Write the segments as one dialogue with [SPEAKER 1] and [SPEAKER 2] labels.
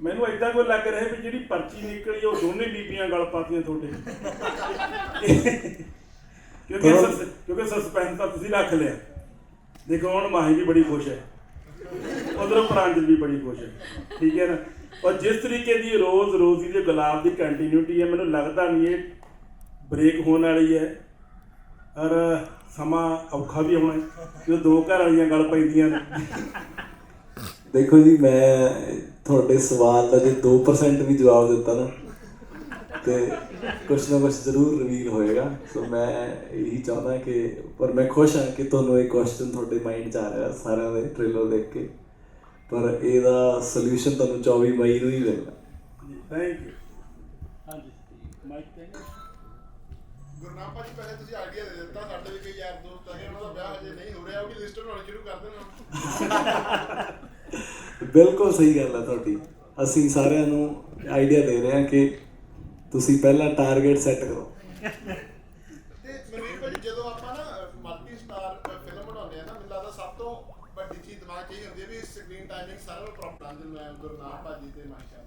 [SPEAKER 1] ਮੈਨੂੰ ਐਦਾਂ ਕੋਈ ਲੱਗ ਰਿਹਾ ਵੀ ਜਿਹੜੀ ਪਰਚੀ ਨਿਕਲੀ ਉਹ ਦੋਨੇ ਬੀਬੀਆਂ ਗਲ ਪਾਤੀਆਂ ਤੁਹਾਡੇ। ਕਿਉਂਕਿ ਕਿਉਂਕਿ ਸਸਪੈਂਸ ਤਾਂ ਤੁਸੀਂ ਰੱਖ ਲਿਆ। ਦੇਖੋ ਹੁਣ ਮਾਹੀ ਵੀ ਬੜੀ ਖੁਸ਼ ਹੈ। ਉਧਰੋਂ ਪ੍ਰਾਂਜਲ ਵੀ ਬੜੀ ਖੁਸ਼ ਹੈ। ਠੀਕ ਹੈ ਨਾ? ਔਰ ਜਿਸ ਤਰੀਕੇ ਦੀ ਰੋਜ਼ ਰੋਜ਼ ਦੀ ਗੁਲਾਬ ਦੀ ਕੰਟੀਨਿਊਟੀ ਹੈ ਮੈਨੂੰ ਲੱਗਦਾ ਨਹੀਂ ਇਹ ਬ੍ਰੇਕ ਹੋਣ ਵਾਲੀ ਹੈ। ਔਰ ਸਮਾਂ ਔਖਾ ਵੀ ਹੋਣਾ ਜਦੋਂ ਦੋ ਘਰ ਵਾਲੀਆਂ ਗੱਲ ਪੈਂਦੀਆਂ ਨੇ।
[SPEAKER 2] ਦੇਖੋ ਜੀ ਮੈਂ ਤੁਹਾਡੇ ਸਵਾਲ ਦਾ ਜੇ 2% ਵੀ ਜਵਾਬ ਦਿੱਤਾ ਨਾ ਤੇ ਕੁਛ ਨਾ ਕੁਛ ਜ਼ਰੂਰ ਰਿਵੀਲ ਹੋਏਗਾ। ਸੋ ਮੈਂ ਇਹੀ ਚਾਹੁੰਦਾ ਕਿ ਪਰ ਮੈਂ ਖੁਸ਼ ਹਾਂ ਕਿ ਤੁਹਾਨੂੰ ਇਹ ਕੁਐਸਚਨ ਤੁਹਾਡੇ ਮਾਈਂਡ 'ਚ ਆ ਰਿਹਾ ਸਾਰਿਆਂ ਦੇ ਟ੍ਰੇਲਰ ਦੇਖ ਕੇ। ਪਰ ਇਹਦਾ ਸੋਲੂਸ਼ਨ ਤੁਹਾਨੂੰ 24 ਮਈ ਨੂੰ ਹੀ ਮਿਲੇਗਾ
[SPEAKER 1] ਥੈਂਕ ਯੂ ਹਾਂਜੀ ਮਾਈਕ ਤੇ।
[SPEAKER 3] ਗੁਰਨਾਮ ਭਾਜੀ ਪਹਿਲੇ ਤੁਸੀਂ ਆਈਡੀਆ ਦੇ ਦਿੱਤਾ ਸਾਡੇ ਵੀ ਕਈ ਯਾਰ ਦੋਸਤ ਹੈਗੇ ਉਹਨਾਂ ਦਾ ਵਿਆਹ ਹਜੇ ਨਹੀਂ ਹੋ ਰਿਹਾ ਉਹ ਵੀ ਲਿਸਟ ਬਣਾਉਣੀ ਸ਼ੁਰੂ ਕਰ ਦੇਣਾ।
[SPEAKER 2] ਬਿਲਕੁਲ ਸਹੀ ਗੱਲ ਹੈ ਤੁਹਾਡੀ। ਅਸੀਂ ਸਾਰਿਆਂ ਨੂੰ ਆਈਡੀਆ ਦੇ ਰਹੇ ਹਾਂ ਕਿ ਤੁਸੀਂ ਪਹਿਲਾਂ ਟਾਰਗੇਟ ਸੈੱਟ ਕਰੋ।
[SPEAKER 3] ਤੇ ਮਨਵੀਰ ਭਾਜੀ ਜਦੋਂ ਆਪਾਂ ਨਾ ਮਲਟੀ ਸਟਾਰ ਫਿਲਮ ਬਣਾਉਂਦੇ ਆ ਨਾ ਮੈਨੂੰ ਲੱਗਦਾ ਸਭ ਤੋਂ ਵੱਡੀ ਚੀਜ਼ ਦਿਮਾਗ 'ਚ ਇਹ ਹੁੰਦੀ ਹੈ ਵੀ ਸਕਰੀਨ ਟਾਈਮਿੰਗ ਸਾਰਾ ਪ੍ਰੋਪਰ ਆਂਦੇ ਮੈਂ ਗੁਰਨਾਮ ਭਾਜੀ ਤੇ ਮਾਸ਼ਾ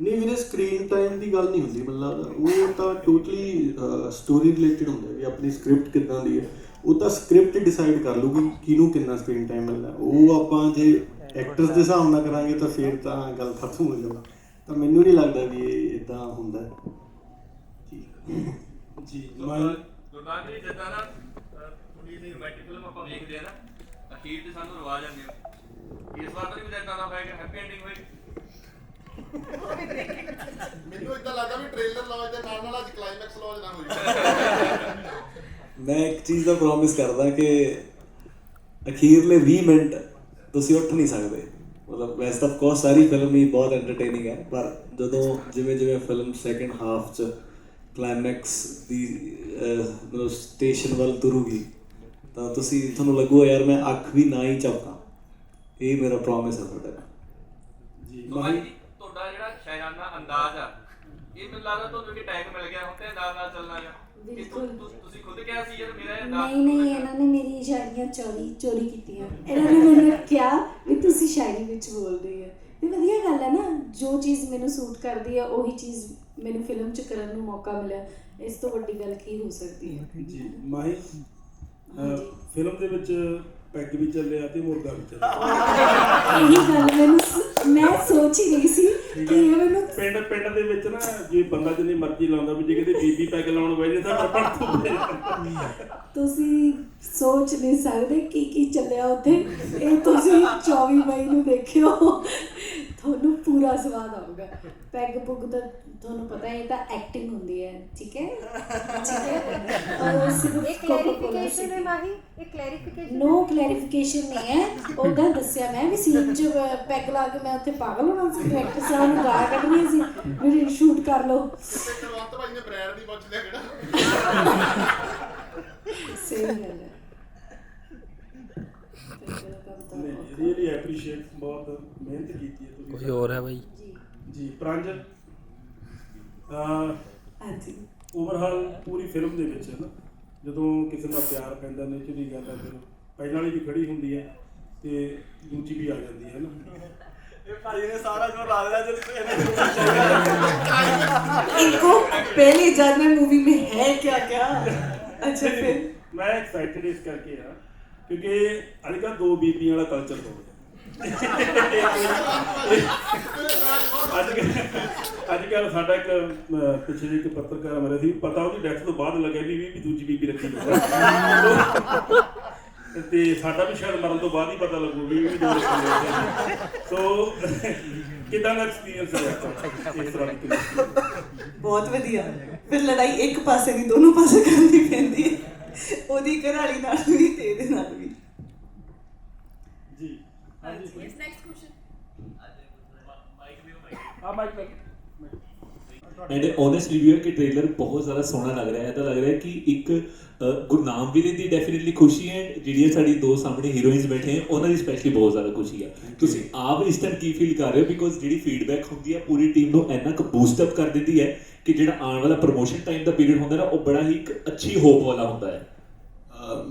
[SPEAKER 4] ਨਹੀਂ ਵੀਰੇ ਸਕਰੀਨ ਟਾਈਮ ਦੀ ਗੱਲ ਨਹੀਂ ਹੁੰਦੀ ਮਤਲਬ ਉਹ ਤਾਂ ਟੋਟਲੀ ਸਟੋਰੀ ਰਿਲੇਟਡ ਹੁੰਦਾ ਵੀ ਆਪਣੀ ਸਕ੍ਰਿਪਟ ਕਿੱਦਾਂ ਦੀ ਹੈ। ਉਹ ਤਾਂ ਸਕ੍ਰਿਪਟ ਡਿਸਾਈਡ ਕਰ ਲੂਗੀ ਕਿਹਨੂੰ ਕਿੰਨਾ ਸਕਰੀਨ ਟਾਈਮ ਮਿਲਣਾ। ਉਹ ਆਪਾਂ ਜੇ ਐਕਟਰਸ ਦੇ ਹਿਸਾਬ ਨਾਲ ਕਰਾਂਗੇ ਤਾਂ ਫਿਰ ਤਾਂ ਗੱਲ ਖਤਮ ਹੋ ਜਾਊ ਤਾਂ ਮੈਨੂੰ ਨਹੀਂ ਲੱਗਦਾ ਵੀ ਇਹ ਇਦਾਂ ਹੁੰਦਾ। ਜੀ।
[SPEAKER 1] ਜੀ
[SPEAKER 5] ਗੁਰਨਾਮ ਜੀ ਜਿੱਦਾਂ ਨਾ ਥੋੜੀ ਜਿਹੀ ਰੋਮਾਂਟਿਕ ਫਿਲਮ ਆਪਾਂ ਵੇਖਦੇ ਆ ਨਾ ਅਖੀਰ ਤੇ ਸਾਨੂੰ ਰਵਾ ਜਾਂਦੇ ਆ। ਇਸ ਵਾਰ ਤਾਂ ਨਹੀਂ ਵੀ ਇਦਾਂ ਦਾ ਹੋਏਗਾ ਹੈਪੀ ਐਂਡਿੰਗ ਹੋਏਗੀ
[SPEAKER 3] ਮੈਨੂੰ ਇਦਾਂ ਲੱਗਦਾ ਵੀ ਟ੍ਰੇਲਰ ਲਾਂਚ ਦੇ ਨਾਲ ਨਾਲ ਅੱਜ ਕਲਾਈਮੈਕਸ ਲਾਂਚ ਨਾ ਹੋ ਜਾਵੇ
[SPEAKER 2] ਮੈਂ ਇੱਕ ਚੀਜ਼ ਦਾ ਪ੍ਰੋਮਿਸ ਕਰਦਾ ਕਿ ਅਖੀਰਲੇ 20 ਮਿੰਟ ਤੁਸੀਂ ਉੱਠ ਨਹੀਂ ਸਕਦੇ। ਮਤਲਬ ਵੈਸੇ ਤਾਂ ਕੋਸ ਸਾਰੀ ਫਿਲਮ ਹੀ ਬਹੁਤ ਐਂਟਰਟੇਨਿੰਗ ਹੈ, ਪਰ ਜਦੋਂ ਜਿਵੇਂ ਜਿਵੇਂ ਫਿਲਮ ਸੈਕੰਡ ਹਾਫ ਚ ਕਲਾਈਮੈਕਸ ਦੀ ਮਤਲਬ ਸਟੇਸ਼ਨ ਵੱਲ ਤੁਰੂਗੀ, ਤਾਂ ਤੁਸੀਂ, ਤੁਹਾਨੂੰ ਲੱਗੂਗਾ ਯਾਰ ਮੈਂ ਅੱਖ ਵੀ ਨਾ ਹੀ ਝਪਕਾਂ। ਇਹ ਮੇਰਾ ਪ੍ਰੋਮਿਸ ਹੈ ਤੁਹਾਡੇ। ਨਾਲ
[SPEAKER 1] ਜੀ
[SPEAKER 5] ਤੁਹਾਡਾ ਜਿਹੜਾ ਸ਼ਾਇਰਾਨਾ ਅੰਦਾਜ਼ ਆ ਇਹ ਮੈਨੂੰ ਲੱਗਦਾ ਤੁਹਾਨੂੰ ਕਿ ਟੈਗ ਮਿਲ ਗਿਆ ਹੁਣ ਤੇ ਅੰਦਾਜ਼ ਨਾਲ ਚੱਲਣਾ ਆ ਕਿ ਤੁ-
[SPEAKER 6] ਬਿਲਕੁਲ।
[SPEAKER 5] ਤੁ- ਤੁਸੀਂ ਖੁਦ ਕਿਹਾ ਸੀ ਯਾਰ ਮੇਰਾ ਇਹ ਅੰਦਾਜ਼
[SPEAKER 6] ਨਹੀਂ ਨਹੀਂ ਇਹਨਾਂ ਨੇ ਮੇਰੀ ਸ਼ਾਇਰੀਆਂ ਚੋਰੀ ਚੋਰੀ ਕੀਤੀਆਂ। ਇਹਨਾਂ ਨੇ ਮੈਨੂੰ ਕਿਹਾ ਵੀ ਤੁਸੀਂ ਸ਼ਾਇਰੀ ਵਿੱਚ ਬੋਲਦੇ ਆ ਤੇ ਵਧੀਆ ਗੱਲ ਹੈ ਨਾ ਜੋ ਚੀਜ਼ ਮੈਨੂੰ ਸੂਟ ਕਰਦੀ ਹੈ ਉਹੀ ਚੀਜ਼ ਮੈਨੂੰ ਫਿਲਮ 'ਚ ਕਰਨ ਨੂੰ ਮੌਕਾ ਮਿਲਿਆ। ਇਸ ਤੋਂ ਵੱਡੀ ਗੱਲ ਕੀ ਹੋ ਸਕਦੀ ਹੈ?
[SPEAKER 1] ਜੀ ਮਾਹੀ
[SPEAKER 6] ਹਾਂਜੀ।
[SPEAKER 1] ਫਿਲਮ ਦੇ ਵਿੱਚ ਪੈਗ ਵੀ ਚੱਲਿਆ ਤੇ ਮੁਰਗਾ ਵੀ ਚੱਲਿਆ।
[SPEAKER 6] ਇਹੀ ਗੱਲ ਮੈਨੂੰ ਸ- ਮੈਂ ਸੋਚ ਹੀ ਰਹੀ ਸੀ ਕਿ ਇਹ ਮੈਨੂੰ
[SPEAKER 1] ਪਿੰਡ ਪਿੰਡ ਦੇ ਵਿੱਚ ਨਾ ਜੇ ਬੰਦਾ ਜਿੰਨੀ ਮਰਜ਼ੀ ਲਾਉਂਦਾ ਵੀ ਜੇ ਕਿਤੇ ਬੀਬੀ ਪੈਗ ਲਾਉਣ ਬਹਿ ਜੇ ਤਾਂ ਪੜ
[SPEAKER 6] ਤੁਸੀਂ ਸੋਚ ਨਹੀਂ ਸਕਦੇ ਕੀ ਕੀ ਚੱਲਿਆ ਉੱਥੇ। ਇਹ ਤੁਸੀਂ 24 ਮਈ ਨੂੰ ਦੇਖਿਓ। ਤੁਹਾਨੂੰ ਪੂਰਾ ਸਵਾਦ ਆਊਗਾ। ਪੈਗ ਪੁੱਗ ਤਾਂ ਤੁਹਾਨੂੰ ਪਤਾ ਹੈ ਇਹ ਤਾਂ ਐਕਟਿੰਗ ਹੁੰਦੀ ਹੈ ਠੀਕ ਹੈ? ਠੀਕ ਹੈ? ਔਰ ਸਿਰਫ
[SPEAKER 7] ਇਹ ਕਲੈਰੀਫਿਕੇਸ਼ਨ ਹੈ ਮਾਹੀ ਇਹ ਕਲੈਰੀਫਿਕੇਸ਼ਨ
[SPEAKER 6] ਨੋ ਕਲੈਰੀਫਿਕੇਸ਼ਨ ਨਹੀਂ ਹੈ। ਉਹਦਾ ਦੱਸਿਆ ਮੈਂ ਵੀ ਸੀਨ ਚ ਪੈਗ ਲਾ ਕੇ ਮੈਂ ਉੱਥੇ ਪਾਗਲ ਹੋਣਾ ਸੀ ਡਾਇਰੈਕਟਰ ਸਾਹਿਬ ਨੂੰ ਗਾਲਾਂ ਕੱਢਣੀਆਂ ਸੀ। ਵੀ ਸ਼ੂਟ ਕਰ ਲਓ।
[SPEAKER 3] ਤੇ ਕੁਲਵੰਤ ਭਾਜੀ ਨੇ ਬ੍ਰਾਂਡ ਦੀ ਪੁੱਛ ਲਿਆ ਕਿਹੜਾ।
[SPEAKER 6] ਸਹੀ ਗੱਲ ਹੈ ਤੇ ਮੇਰਾ ਕੰਮ ਤਾਂ ਔਖਾ।
[SPEAKER 1] ਰੀਅਲੀ ਐਪਰੀਸ਼ੀਏਟ ਬਹੁਤ ਮਿਹਨਤ ਕੀਤੀ ਹੈ ਤੁਸੀਂ
[SPEAKER 8] ਕੋਈ ਹੋਰ ਹੈ ਬਾਈ
[SPEAKER 6] ਜੀ
[SPEAKER 1] ਜੀ ਪ੍ਰਾਂਜ ਅ
[SPEAKER 6] ਹਾਂਜੀ
[SPEAKER 1] ਓਵਰਹਾਲ ਪੂਰੀ ਫਿਲਮ ਦੇ ਵਿੱਚ ਨਾ ਜਦੋਂ ਕਿਸੇ ਨਾਲ ਪਿਆਰ ਪੈਂਦਾ ਨੇਚਰਲੀ ਗੱਲ ਹੈ ਫਿਰ ਪਹਿਲਾਂ ਵਾਲੀ ਵੀ ਖੜੀ ਹੁੰਦੀ ਹੈ ਤੇ ਦੂਜੀ ਵੀ ਆ ਜਾਂਦੀ ਹੈ ਨਾ
[SPEAKER 2] ਇਹ ਭਾਈ ਨੇ ਸਾਰਾ ਜੋ ਲਾ ਲਿਆ ਜਦ
[SPEAKER 9] इनको पहले जानना मूवी में है क्या क्या अच्छा फिर
[SPEAKER 1] ਮੈਂ ਐਕਸਾਈਟਡ ਇਸ ਕਰਕੇ ਆ ਕਿਉਂਕਿ ਅੱਜ ਕੱਲ੍ਹ ਦੋ ਬੀਬੀਆਂ ਵਾਲਾ ਕਲਚਰ ਹੋ। ਗਿਆ ਅੱਜ ਅੱਜ ਕੱਲ੍ਹ ਸਾਡਾ ਇੱਕ ਪਿਛਲੇ ਇੱਕ ਪੱਤਰਕਾਰ ਮਰੇ ਸੀ, ਪਤਾ ਉਹਦੀ ਡੈਥ ਤੋਂ ਬਾਅਦ ਲੱਗਿਆ ਵੀ ਵੀ ਦੂਜੀ ਬੀਬੀ ਰੱਖੀ ਤੇ ਸਾਡਾ ਵੀ ਸ਼ਾਇਦ ਮਰਨ ਤੋਂ ਬਾਅਦ ਹੀ ਪਤਾ ਲੱਗੂ ਵੀ ਵੀ ਦੋ ਰੱਖੀ ਸੋ ਕਿਦਾਂ ਦਾ ਐਕਸਪੀਰੀਅੰਸ ਰਿਹਾ ਇਸ ਤਰ੍ਹਾਂ ਦੀ
[SPEAKER 9] ਬਹੁਤ ਵਧੀਆ। ਫਿਰ ਲੜਾਈ ਇੱਕ ਪਾਸੇ ਦੀ, ਦੋਨੋਂ ਪਾਸੇ ਕਰਨੀ ਪੈਂਦੀ ਹੈ। ਉਹਦੀ ਘਰਾਲੀ ਨਾਲ ਵੀ ਤੇ ਇਹਦੇ ਨਾਲ ਵੀ।
[SPEAKER 1] ਜੀ ਹਾਂਜੀ
[SPEAKER 7] ਇਸ ਨੈਕਸਟ ਕੁਐਸਚਨ
[SPEAKER 1] ਆ ਮਾਈਕ ਲੱਗ
[SPEAKER 10] ਐਂਡ ਓਨੈਸਟਲੀ ਵੀ ਕਿ ਟ੍ਰੇਲਰ ਬਹੁਤ ਜ਼ਿਆਦਾ ਸੋਹਣਾ ਲੱਗ ਰਿਹਾ। ਹੈ ਤਾਂ ਲੱਗ ਰਿਹਾ ਹੈ ਕਿ ਇੱਕ ਗੁਰਨਾਮ ਵੀਰੇ ਦੀ ਡੈਫੀਨਿਟਲੀ ਖੁਸ਼ੀ ਹੈ। ਜਿਹੜੀਆਂ ਸਾਡੀ ਦੋ ਸਾਹਮਣੇ ਹੀਰੋਇਨਸ ਬੈਠੇ ਹੈ ਉਹਨਾਂ ਦੀ ਸਪੈਸ਼ਲੀ ਬਹੁਤ ਜ਼ਿਆਦਾ ਖੁਸ਼ੀ ਹੈ ਤੁਸੀਂ ਆਪ ਇਸ ਟਾਈਮ ਕੀ ਫੀਲ ਕਰ ਰਹੇ ਹੋ? ਬਿਕੋਜ਼ ਜਿਹੜੀ ਫੀਡਬੈਕ ਹੁੰਦੀ ਹੈ ਪੂਰੀ ਟੀਮ ਨੂੰ ਇੰਨਾ ਕੁ ਬੂਸਟ ਅਪ ਕਰ ਦਿੰਦੀ ਹੈ ਕਿ ਜਿਹੜਾ ਆਉਣ ਵਾਲਾ ਪ੍ਰੋਮੋਸ਼ਨ ਟਾਈਮ ਦਾ ਪੀਰੀਅਡ ਹੁੰਦਾ ਨਾ ਉਹ ਬੜਾ ਹੀ ਇੱਕ ਅੱਛੀ ਹੋਪ ਵਾਲਾ ਹੁੰਦਾ ਹੈ।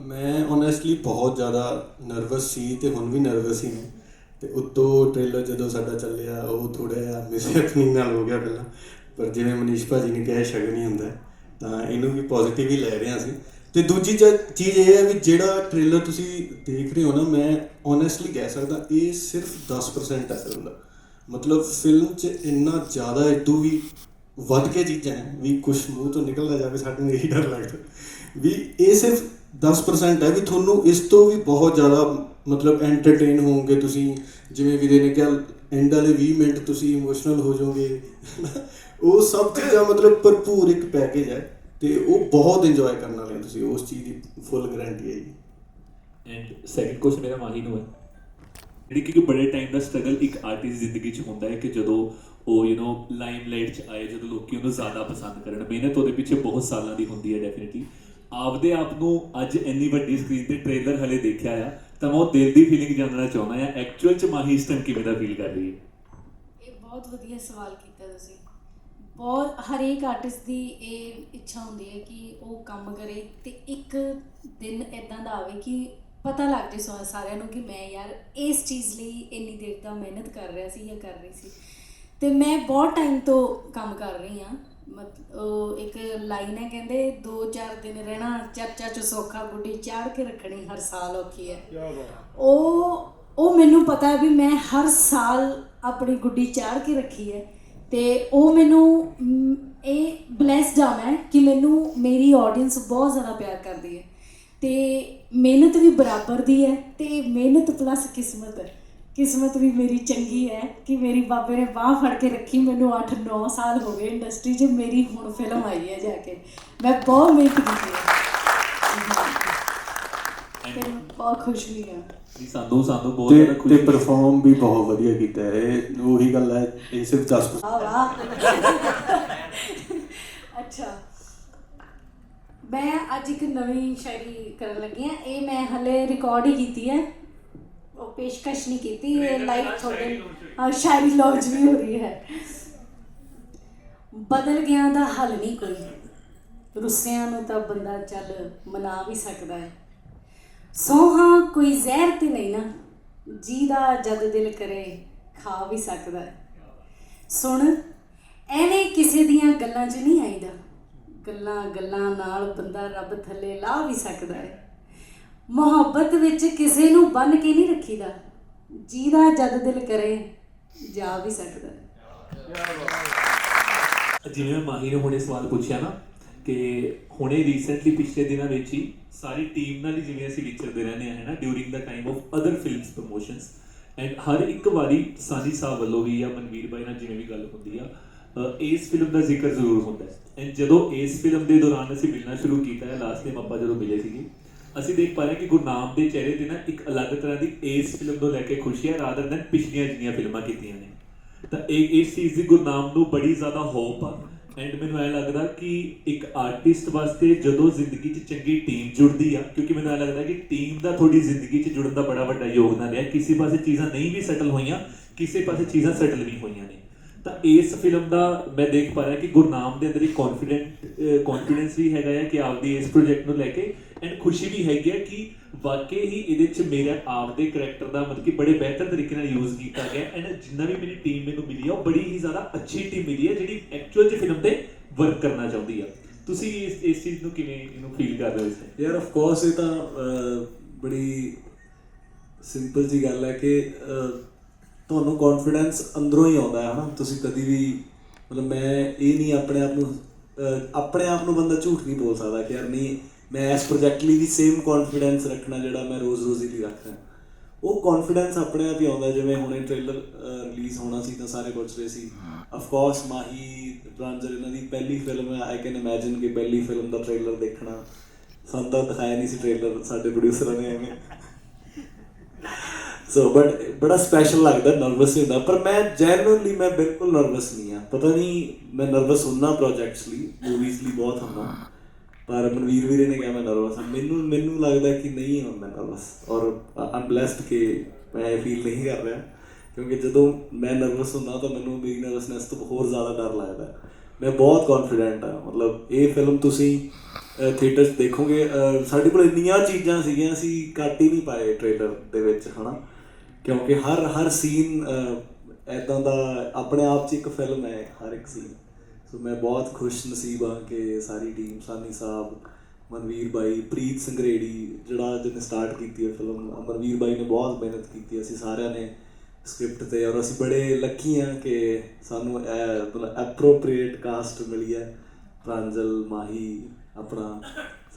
[SPEAKER 4] ਮੈਂ ਓਨੈਸਟਲੀ ਬਹੁਤ ਜ਼ਿਆਦਾ ਨਰਵਸ ਸੀ ਤੇ ਹੁਣ ਵੀ ਨਰਵਸ ਹੀ ਹਾਂ। ਤੇ ਉੱਤੋਂ ਟ੍ਰੇਲਰ ਜਦੋਂ ਸਾਡਾ ਚੱਲਿਆ ਉਹ ਥੋੜਾ ਜਿਹਾ ਮਿਸਹੈਪਨਿੰਗ ਨਾਲ ਹੋ ਗਿਆ ਪਹਿਲਾਂ। ਪਰ ਜਿਵੇਂ ਮਨੀਸ਼ ਭਾਜੀ ਨੇ ਕਿਹਾ ਸ਼ਗਨ ਹੀ ਹੁੰਦਾ ਤਾਂ ਇਹਨੂੰ ਵੀ ਪੋਜ਼ਿਟਿਵ ਹੀ ਲੈ ਰਹੇ ਹਾਂ ਅਸੀਂ। ਤੇ ਦੂਜੀ ਚ- ਚੀਜ਼ ਇਹ ਹੈ ਵੀ ਜਿਹੜਾ ਟ੍ਰੇਲਰ ਤੁਸੀਂ ਦੇਖ ਰਹੇ ਹੋ ਨਾ, ਮੈਂ ਓਨੈਸਟਲੀ ਕਹਿ ਸਕਦਾ, ਇਹ ਸਿਰਫ 10% ਹੈ ਫਿਲਮ ਦਾ। ਮਤਲਬ ਫਿਲਮ 'ਚ ਇੰਨਾ ਜ਼ਿਆਦਾ ਇਦੋਂ ਵੀ ਵੱਧ ਕੇ ਚੀਜ਼ਾਂ ਹੈ ਵੀ ਕੁਝ ਮੂੰਹ ਤੋਂ ਨਿਕਲ ਨਾ ਜਾਵੇ ਸਾਨੂੰ ਇਹੀ ਡਰ ਲੱਗਦਾ। ਵੀ ਇਹ ਸਿਰਫ 10% ਹੈ ਵੀ ਤੁਹਾਨੂੰ ਇਸ ਤੋਂ ਵੀ ਬਹੁਤ ਜ਼ਿਆਦਾ ਮਤਲਬ ਐਂਟਰਟੇਨ ਹੋਵੋਗੇ ਤੁਸੀਂ। ਜਿਵੇਂ ਵੀਰੇ ਨੇ ਕਿਹਾ ਐਂਡ ਵਾਲੇ 20 ਮਿੰਟ ਤੁਸੀਂ ਇਮੋਸ਼ਨਲ ਹੋ ਜਾਓਗੇ। ਉਹ ਸਭ ਚੀਜ਼ਾਂ ਮਤਲਬ ਭਰਪੂਰ ਇੱਕ ਪੈਕੇਜ ਹੈ। ਤੇ ਉਹ ਬਹੁਤ ਇੰਜੋਏ ਕਰਨ ਵਾਲੇ ਤੁਸੀਂ ਉਸ ਚੀਜ਼ ਦੀ ਫੁੱਲ ਗਾਰੰਟੀ ਹੈ ਜੀ।
[SPEAKER 10] ਐਂਡ ਸੈਕਿੰਡ ਕੁਐਸਚਨ ਮੇਰਾ ਮਾਹੀ ਨੂੰ ਹੈ। ਜਿਹੜੀ ਕਿ ਬੜੇ ਟਾਈਮ ਦਾ ਸਟਰਗਲ ਇੱਕ ਆਰਟਿਸਟ ਦੀ ਜ਼ਿੰਦਗੀ 'ਚ ਹੁੰਦਾ ਹੈ ਕਿ ਜਦੋਂ ਉਹ ਯੂ نو ਲਾਈਮਲਾਈਟ 'ਚ ਆਏ ਜਦੋਂ ਲੋਕੀ ਉਹਨੂੰ ਜ਼ਿਆਦਾ ਪਸੰਦ ਕਰਨ। ਮਿਹਨਤ ਉਹਦੇ ਪਿੱਛੇ ਬਹੁਤ ਸਾਲਾਂ ਦੀ ਹੁੰਦੀ ਹੈ ਡੈਫੀਨਿਟਲੀ ਆਪਦੇ ਆਪ ਨੂੰ ਅੱਜ ਇੰਨੀ ਵੱਡੀ ਸਕਰੀਨ ਤੇ ਟ੍ਰੇਲਰ ਹਲੇ ਦੇਖਿਆ ਆ ਤਾਂ ਮੈਂ ਉਹ ਦਿਲ ਦੀ ਫੀਲਿੰਗ ਜਾਣਨਾ ਚਾਹੁੰਦਾ ਆ। ਐਕਚੁਅਲ 'ਚ ਮਾਹੀ ਇਸ ਟਾਈਮ ਕਿਵੇਂ ਦਾ ਫੀਲ ਕਰ ਰਹੀ ਹੈ?
[SPEAKER 6] ਇਹ ਬਹੁਤ ਵਧੀਆ ਸਵਾਲ ਕੀਤਾ ਤੁਸੀਂ। ਬਹੁਤ ਹਰੇਕ ਆਰਟਿਸਟ ਦੀ ਇਹ ਇੱਛਾ ਹੁੰਦੀ ਹੈ ਕਿ ਉਹ ਕੰਮ ਕਰੇ ਤੇ ਇੱਕ ਦਿਨ ਇਦਾਂ ਦਾ ਆਵੇ ਕਿ ਪਤਾ ਲੱਗ ਜੇ ਸਾਰਿਆਂ ਨੂੰ ਕਿ ਮੈਂ ਯਾਰ ਇਸ ਚੀਜ਼ ਲਈ ਇੰਨੀ ਦੇਰ ਦਾ ਮਿਹਨਤ ਕਰ ਰਿਹਾ ਸੀ ਜਾਂ ਕਰ ਰਹੀ ਸੀ। ਤੇ ਮੈਂ ਬਹੁਤ ਟਾਈਮ ਤੋਂ ਕੰਮ ਕਰ ਰਹੀ ਹਾਂ। ਮਤ ਉਹ ਇੱਕ ਲਾਈਨ ਹੈ ਕਹਿੰਦੇ 2-4 ਦਿਨ ਰਹਿਣਾ ਚਰਚਾ ਚ ਸੌਖਾ ਗੁੱਡੀ ਚਾੜ ਕੇ ਰੱਖਣੀ ਹਰ ਸਾਲ ਔਖੀ ਹੈ। ਉਹ ਉਹ ਮੈਨੂੰ ਪਤਾ ਹੈ ਵੀ ਮੈਂ ਹਰ ਸਾਲ ਆਪਣੀ ਗੁੱਡੀ ਚਾੜ ਕੇ ਰੱਖੀ ਹੈ। ਤੇ ਉਹ ਮੈਨੂੰ ਇਹ ਬlesed ਆ ਮੈਂ ਕਿ ਮੈਨੂੰ ਮੇਰੀ ਆਡੀਅנס ਬਹੁਤ ਜ਼ਿਆਦਾ ਪਿਆਰ ਕਰਦੀ ਹੈ। ਤੇ ਮਿਹਨਤ ਵੀ ਬਰਾਬਰ ਦੀ ਹੈ ਤੇ ਮਿਹਨਤ ਪਲੱਸ ਕਿਸਮਤ ਹੈ। ਕਿਸਮਤ ਵੀ ਮੇਰੀ ਚੰਗੀ ਹੈ ਕਿ ਮੇਰੀ ਬਾਬੇ ਨੇ ਬਾਹ ਫੜ ਕੇ ਰੱਖੀ ਮੈਨੂੰ 8-9 ਸਾਲ ਹੋ ਗਏ ਇੰਡਸਟਰੀ 'ਚ ਮੇਰੀ ਹੁਣ ਫਿਲਮ ਆਈ ਹੈ ਜਾ ਕੇ। ਮੈਂ ਬਹੁਤ ਮਿਹਨਤ ਕੀਤੀ ਹੈ। ਤੇ ਮੈਂ ਬਹੁਤ ਖੁਸ਼ ਵੀ ਹਾਂ।
[SPEAKER 10] ਜੀ ਸਾਨੂੰ ਸਾਨੂੰ ਬਹੁਤ
[SPEAKER 4] ਤੇ
[SPEAKER 10] ਜ਼ਿਆਦਾ
[SPEAKER 4] ਤੇ
[SPEAKER 10] ਖੁਸ਼ੀ
[SPEAKER 4] ਪਰਫਾਰਮ ਵੀ ਬਹੁਤ ਵਧੀਆ ਕੀਤਾ ਹੈ। ਇਹ ਉਹੀ ਗੱਲ ਹੈ ਇਹ ਸਿਰਫ 10%
[SPEAKER 6] ਆ ਵਾਹ। ਅੱਛਾ। ਮੈਂ ਅੱਜ ਇੱਕ ਨਵੀਂ ਸ਼ਾਇਰੀ ਕਰਨ ਲੱਗੀ ਹਾਂ। ਇਹ ਮੈਂ ਹਲੇ ਰਿਕਾਰਡ ਹੀ ਕੀਤੀ ਹੈ। ਉਹ ਪੇਸ਼ਕਸ਼ ਨਹੀਂ ਕੀਤੀ ਇਹ ਲਾਈਵ ਤੁਹਾਡੇ ਹਾਂ ਸ਼ਾਇਰੀ ਲੌਂਚ ਵੀ ਹੋ ਰਹੀ ਹੈ। ਬਦਲ ਗਿਆ ਦਾ ਹੱਲ ਨਹੀਂ ਕੋਈ। ਰੁੱਸਿਆਂ ਨੂੰ ਤਾਂ ਬੰਦਾ ਚੱਲ ਮਨਾ ਵੀ ਸਕਦਾ ਹੈ। ਸੋਹਾ ਕੋਈ ਜ਼ਹਿਰ ਤੇ ਨਹੀਂ ਨਾ ਜਿਹਦਾ ਜਦ ਦਿਲ ਕਰੇ ਖਾ ਵੀ ਸਕਦਾ। ਸੁਣ, ਐਵੇਂ ਕਿਸੇ ਦੀਆਂ ਗੱਲਾਂ 'ਚ ਨਹੀਂ ਆਈਦਾ। ਗੱਲਾਂ ਗੱਲਾਂ ਨਾਲ ਬੰਦਾ ਰੱਬ ਥੱਲੇ ਲਾ ਵੀ ਸਕਦਾ ਹੈ। ਮੁਹੱਬਤ ਵਿੱਚ ਕਿਸੇ ਨੂੰ ਬੰਨ ਕੇ ਨਹੀਂ ਰੱਖੀਦਾ। ਜਿਹਦਾ ਜਦ ਦਿਲ ਕਰੇ, ਜਾ ਵੀ ਸਕਦਾ।
[SPEAKER 10] ਜਿਵੇਂ ਮਾਹੀ ਨੂੰ ਹੁਣੇ ਸਵਾਲ ਪੁੱਛਿਆ ਨਾ ਕਿ ਹੁਣੇ ਰੀਸੈਂਟਲੀ ਪਿਛਲੇ ਦਿਨਾਂ ਵਿੱਚ ਹੀ ਸਾਰੀ ਟੀਮ ਨਾਲ ਹੀ ਜਿਵੇਂ ਅਸੀਂ ਵਿਚਰਦੇ ਰਹਿੰਦੇ ਆ ਹੈ ਨਾ during the time of other films promotions and ਹਰ ਇੱਕ ਵਾਰੀ ਸਾਨੀ ਸਾਹਿਬ ਵੱਲੋਂ ਵੀ ਜਾਂ ਮਨਵੀਰ ਬਾਈ ਨਾਲ ਜਿਵੇਂ ਵੀ ਗੱਲ ਹੁੰਦੀ ਆ ਇਸ ਫਿਲਮ ਦਾ ਜ਼ਿਕਰ ਜ਼ਰੂਰ ਹੁੰਦਾ ਹੈ। ਐਂਡ ਜਦੋਂ ਇਸ ਫਿਲਮ ਦੇ ਦੌਰਾਨ ਅਸੀਂ ਮਿਲਣਾ ਸ਼ੁਰੂ ਕੀਤਾ ਹੈ ਲਾਸਟ ਟਾਈਮ ਆਪਾਂ ਜਦੋਂ ਮਿਲੇ ਸੀਗੇ, ਅਸੀਂ ਦੇਖ ਪਾ ਰਹੇ ਕਿ ਗੁਰਨਾਮ ਦੇ ਚਿਹਰੇ ਤੇ ਨਾ ਇੱਕ ਅਲੱਗ ਤਰ੍ਹਾਂ ਦੀ ਇਸ ਫਿਲਮ ਨੂੰ ਲੈ ਕੇ ਖੁਸ਼ੀ ਹੈ ਰਾਦਰ ਦੈਨ ਪਿਛਲੀਆਂ ਜਿੰਨੀਆਂ ਫਿਲਮਾਂ ਕੀਤੀਆਂ ਨੇ। ਤਾਂ ਇਹ, ਇਸ ਚੀਜ਼ ਦੀ ਗੁਰਨਾਮ ਨੂੰ ਬੜੀ ਜ਼ਿਆਦਾ ਹੋਪ ਆ। ਐਂਡ ਮੈਨੂੰ ਐ ਲੱਗਦਾ ਕਿ ਇੱਕ ਆਰਟਿਸਟ ਵਾਸਤੇ ਜਦੋਂ ਜ਼ਿੰਦਗੀ 'ਚ ਚੰਗੀ ਟੀਮ ਜੁੜਦੀ ਆ, ਕਿਉਂਕਿ ਮੈਨੂੰ ਐ ਲੱਗਦਾ ਕਿ ਟੀਮ ਦਾ ਤੁਹਾਡੀ ਜ਼ਿੰਦਗੀ 'ਚ ਜੁੜਨ ਦਾ ਬੜਾ ਵੱਡਾ ਯੋਗਦਾਨ ਰਿਹਾ। ਕਿਸੇ ਪਾਸੇ ਚੀਜ਼ਾਂ ਨਹੀਂ ਵੀ ਸੈਟਲ ਹੋਈਆਂ, ਕਿਸੇ ਪਾਸੇ ਚੀਜ਼ਾਂ ਸੈਟਲ ਵੀ ਹੋਈਆਂ ਨੇ। ਤਾਂ ਇਸ ਫਿਲਮ ਦਾ ਮੈਂ ਦੇਖ ਪਾ ਰਿਹਾ ਕਿ ਗੁਰਨਾਮ ਦੇ ਅੰਦਰ ਇੱਕ ਕੌਨਫੀਡੈਂਟ ਕੌਨਫੀਡੈਂਸ ਵੀ ਹੈਗਾ ਹੈ ਕਿ ਆਪਦੀ ਇਸ ਪ੍ਰੋਜੈਕਟ ਨੂੰ ਲੈ ਕੇ ਐਂਡ ਖੁਸ਼ੀ ਵੀ ਹੈਗੀ ਹੈ ਕਿ ਵਾਕਈ ਹੀ ਇਹਦੇ 'ਚ ਮੇਰਾ ਆਪਦੇ ਕੈਰੈਕਟਰ ਦਾ ਮਤਲਬ ਕਿ ਬੜੇ ਬਿਹਤਰ ਤਰੀਕੇ ਨਾਲ ਯੂਜ਼ ਕੀਤਾ ਗਿਆ ਐਂਡ ਜਿੰਨਾ ਵੀ ਮੇਰੀ ਟੀਮ ਮੈਨੂੰ ਮਿਲੀ ਆ ਉਹ ਬੜੀ ਹੀ ਜ਼ਿਆਦਾ ਅੱਛੀ ਟੀਮ ਮਿਲੀ ਹੈ, ਜਿਹੜੀ ਐਕਚੁਅਲ 'ਚ ਫਿਲਮ ਤੇ ਵਰਕ ਕਰਨਾ ਚਾਹੁੰਦੀ ਆ ਤੁਸੀਂ ਇਸ ਇਸ ਚੀਜ਼ ਨੂੰ ਕਿਵੇਂ ਇਹਨੂੰ ਫੀਲ ਕਰ ਰਹੇ ਹੋ ਇਸ
[SPEAKER 2] ਯਾਰ ਆਫ ਕੋਰਸ ਇਹ ਤਾਂ ਬੜੀ ਸਿੰਪਲ ਜੀ ਗੱਲ ਹੈ ਕਿ ਤੁਹਾਨੂੰ ਕੌਨਫੀਡੈਂਸ ਅੰਦਰੋਂ ਹੀ ਆਉਂਦਾ ਹੈ, ਹਨਾ? ਤੁਸੀਂ ਕਦੀ ਵੀ, ਮਤਲਬ ਮੈਂ ਇਹ ਨਹੀਂ ਆਪਣੇ ਆਪ ਨੂੰ ਆਪਣੇ ਆਪ ਨੂੰ ਬੰਦਾ ਝੂਠ ਨਹੀਂ ਬੋਲ ਸਕਦਾ ਕਿ ਯਾਰ, ਨਹੀਂ ਮੈਂ ਇਸ ਪ੍ਰੋਜੈਕਟ ਲਈ ਵੀ ਸੇਮ ਕੌਨਫੀਡੈਂਸ ਰੱਖਣਾ ਜਿਹੜਾ ਮੈਂ ਰੋਜ਼-ਰੋਜ਼ ਲਈ ਰੱਖ ਰਿਹਾ ਉਹ ਕੌਨਫੀਡੈਂਸ ਆਪਣੇ ਆਪ ਹੀ ਆਉਂਦਾ ਜਿਵੇਂ ਹੁਣੇ ਟ੍ਰੇਲਰ ਰਿਲੀਜ਼ ਹੋਣਾ ਸੀ ਤਾਂ ਸਾਰੇ ਪੁੱਛ ਰਹੇ ਸੀ। ਆਫ ਕੋਰਸ ਮਾਹੀ ਪ੍ਰਾਂਜਲ ਇਹਨਾਂ ਦੀ ਪਹਿਲੀ ਫਿਲਮ ਹੈ। ਆਈ ਕੈਨ ਇਮੇਜਿਨ ਕਿ ਪਹਿਲੀ ਫਿਲਮ ਦਾ ਟ੍ਰੇਲਰ ਦੇਖਣਾ। ਸਾਨੂੰ ਤਾਂ ਦਿਖਾਇਆ ਨਹੀਂ ਸੀ ਟ੍ਰੇਲਰ ਸਾਡੇ ਪ੍ਰੋਡਿਊਸਰਾਂ ਨੇ ਐਵੇਂ। ਸੋ ਬਟ ਬੜਾ ਸਪੈਸ਼ਲ ਲੱਗਦਾ ਨਰਵਸ ਹੁੰਦਾ। ਪਰ ਮੈਂ ਜੈਨੂਇਨਲੀ ਮੈਂ ਬਿਲਕੁਲ ਨਰਵਸ ਨਹੀਂ ਆ ਪਤਾ ਨਹੀਂ ਮੈਂ ਨਰਵਸ ਹੁੰਨਾ ਪ੍ਰੋਜੈਕਟਸ ਲਈ ਮੂਵੀਜ਼ ਲਈ ਬਹੁਤ ਹੁੰਦਾ। ਪਰ ਮਨਵੀਰ ਵੀਰੇ ਨੇ ਕਿਹਾ ਮੈਂ ਨਰਵਸ ਹਾਂ। ਮੈਨੂੰ ਮੈਨੂੰ ਲੱਗਦਾ ਕਿ ਨਹੀਂ ਹਾਂ ਮੈਂ ਨਰਵਸ ਔਰ ਆਮ ਬlesed ਕਿ ਮੈਂ ਇਹ ਫੀਲ ਨਹੀਂ ਕਰ ਰਿਹਾ। ਕਿਉਂਕਿ ਜਦੋਂ ਮੈਂ ਨਰਵਸ ਹੁੰਦਾ ਤਾਂ ਮੈਨੂੰ ਮੇਰੀ ਨਰਵਸਨੈਸ ਤੋਂ ਹੋਰ ਜ਼ਿਆਦਾ ਡਰ ਲੱਗਦਾ। ਮੈਂ ਬਹੁਤ ਕੌਨਫੀਡੈਂਟ ਹਾਂ। ਮਤਲਬ ਇਹ ਫਿਲਮ ਤੁਸੀਂ ਥੀਏਟਰ 'ਚ ਦੇਖੋਗੇ ਸਾਡੇ ਕੋਲ ਇੰਨੀਆਂ ਚੀਜ਼ਾਂ ਸੀਗੀਆਂ, ਅਸੀਂ ਕੱਟ ਹੀ ਨਹੀਂ ਪਾਏ ਟ੍ਰੇਲਰ ਦੇ ਵਿੱਚ, ਹਨਾ। ਕਿਉਂਕਿ ਹਰ ਹਰ ਸੀਨ ਐਦਾਂ ਦਾ ਆਪਣੇ ਆਪ 'ਚ ਇੱਕ ਫਿਲਮ ਹੈ, ਹਰ ਇੱਕ ਸੀਨ ਸੋ ਮੈਂ ਬਹੁਤ ਖੁਸ਼ ਨਸੀਬ ਹਾਂ ਕਿ ਸਾਰੀ ਟੀਮ ਸਾਨੀ ਸਾਹਿਬ ਮਨਵੀਰ ਬਾਈ ਪ੍ਰੀਤ ਸੰਗਰੇੜੀ ਜਿਹੜਾ ਜਿਹਨੇ ਸਟਾਰਟ ਕੀਤੀ ਹੈ ਫਿਲਮ ਮਨਵੀਰ ਬਾਈ ਨੇ ਬਹੁਤ ਮਿਹਨਤ ਕੀਤੀ ਅਸੀਂ ਸਾਰਿਆਂ ਨੇ ਸਕ੍ਰਿਪਟ ਤੇ ਔਰ ਅਸੀਂ ਬੜੇ ਲੱਕੀ ਹਾਂ ਕਿ ਸਾਨੂੰ ਇਹ ਮਤਲਬ ਐਪਰੋਪ੍ਰੀਏਟ ਕਾਸਟ ਮਿਲੀ ਹੈ। ਪ੍ਰਾਂਜਲ ਮਾਹੀ ਆਪਣਾ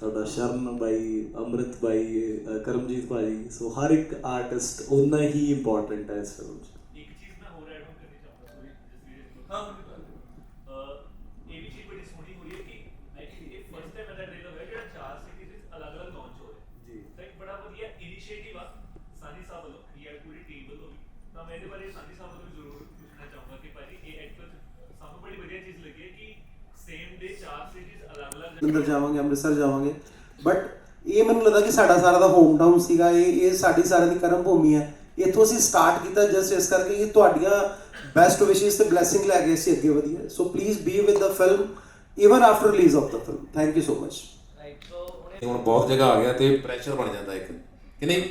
[SPEAKER 2] ਸਾਡਾ ਸ਼ਰਨ ਬਾਈ ਅੰਮ੍ਰਿਤ ਬਾਈ ਕਰਮਜੀਤ ਭਾਜੀ। ਸੋ ਹਰ ਇੱਕ ਆਰਟਿਸਟ ਉਨਾ ਹੀ ਇੰਪੋਰਟੈਂਟ ਹੈ ਇਸ ਫਿਲਮ 'ਚ।
[SPEAKER 10] ਇੱਕ ਚੀਜ਼ ਮੈਂ ਹੋਰ ਐਡ ਆਨ ਕਰਨੀ ਚਾਹੁੰਦਾ ਸੋਰੀ ਜਸਵੀਰ ਹਾਂ ਇਹ ਵੀ ਚੀਜ਼ ਬੜੀ ਸੋਹਣੀ ਹੋਈ ਹੈ ਕਿ ਆਈ ਥਿੰਕ ਇਹ ਫਸਟ ਟਾਈਮ ਦਾ ਟ੍ਰੇਲਰ ਹੋਇਆ ਜਿਹੜਾ ਚਾਰ ਸਿਟੀਜ਼ ਵਿੱਚ ਅਲੱਗ-ਅਲੱਗ ਲਾਂਚ ਹੋ ਰਿਹਾ
[SPEAKER 2] ਜੀ।
[SPEAKER 10] ਤਾਂ ਇੱਕ ਬੜਾ ਵਧੀਆ ਇਨੀਸ਼ੀਏਟਿਵ ਆ ਸਾਨੀ ਸਾਹਿਬ ਵੱਲੋਂ ਜਾਂ ਪੂਰੀ ਟੀਮ ਵੱਲੋਂ ਵੀ ਤਾਂ ਮੈਂ ਇਹਦੇ ਬਾਰੇ ਸਾਨੀ ਸਾਹਿਬ ਵੱਲੋਂ ਵੀ ਜ਼ਰੂਰ ਪੁੱਛਣਾ ਚਾਹੂੰਗਾ ਕਿ ਭਾਜੀ ਇਹ ਐਕਚੁਅਲ ਸਾਨੂੰ ਬੜੀ ਵਧੀਆ ਚੀਜ਼ ਲੱਗੀ ਹੈ ਕਿ ਸੇਮ ਡੇ ਚਾਰ ਸਿਟੀਜ਼ ਅਲੱਗ-ਅਲੱਗ
[SPEAKER 4] ਅੰਦਰ ਜਾਵਾਂਗੇ, ਅੰਮ੍ਰਿਤਸਰ ਜਾਵਾਂਗੇ। ਬਟ ਇਹ ਮੈਨੂੰ ਲੱਗਦਾ ਕਿ ਸਾਡਾ ਸਾਰਾ ਦਾ ਹੋਮ ਟਾਊਨ ਸੀਗਾ, ਇਹ ਇਹ ਸਾਡੀ ਸਾਰਿਆਂ ਦੀ ਕਰਮ ਭੂਮੀ ਹੈ। ਇੱਥੋਂ ਅਸੀਂ ਸਟਾਰਟ ਕੀਤਾ ਜਸਟ ਇਸ ਕਰਕੇ ਕਿ ਤੁਹਾਡੀਆਂ ਬੈਸਟ ਵਿਸ਼ੇਸ ਤੇ ਬਲੇਸਿੰਗ ਲੈ ਕੇ ਅਸੀਂ ਅੱਗੇ ਵਧੀਏ। So please be with the film even after release of the film thank you so much
[SPEAKER 8] ਹੁਣ ਬਹੁਤ ਜਗ੍ਹਾ ਆ ਗਿਆ ਤੇ ਪ੍ਰੈਸ਼ਰ ਬਣ ਜਾਂਦਾ ਇੱਕ। ਕਿ ਨਹੀਂ?